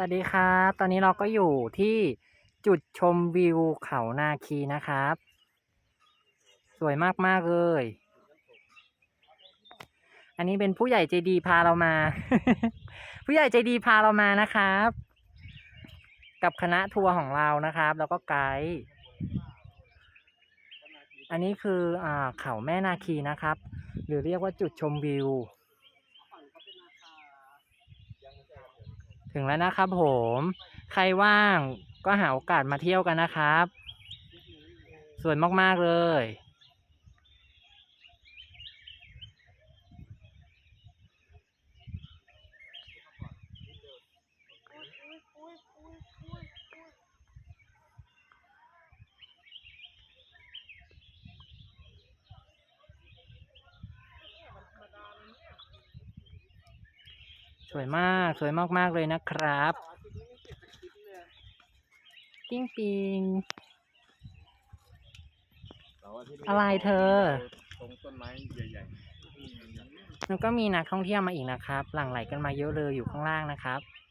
สวัสดีครับ ตอนนี้เราก็อยู่ที่จุดชมวิวเขานาคีนะครับ สวยมากๆเลย อันนี้เป็นผู้ใหญ่ใจดีพาเรามา ผู้ใหญ่ใจดีพาเรามานะครับ กับคณะทัวร์ของเรานะครับ แล้วก็ไกด์อันนี้คืออ่าเขาแม่นาคีนะครับ หรือเรียกว่าจุดชมวิว ถึงแล้วนะครับผม ใครว่างก็หาโอกาสมาเที่ยวกันนะครับ สวยมาก ๆ เลย สวยมากสวยมากๆเลยนะครับ ปิ้งปิงอะไรเธอ ตรงต้นไม้ใหญ่แล้วก็มีนักท่องเที่ยวมาอีกนะครับ หลั่งไหลกันมาเยอะเลยอยู่ข้างล่างนะครับๆ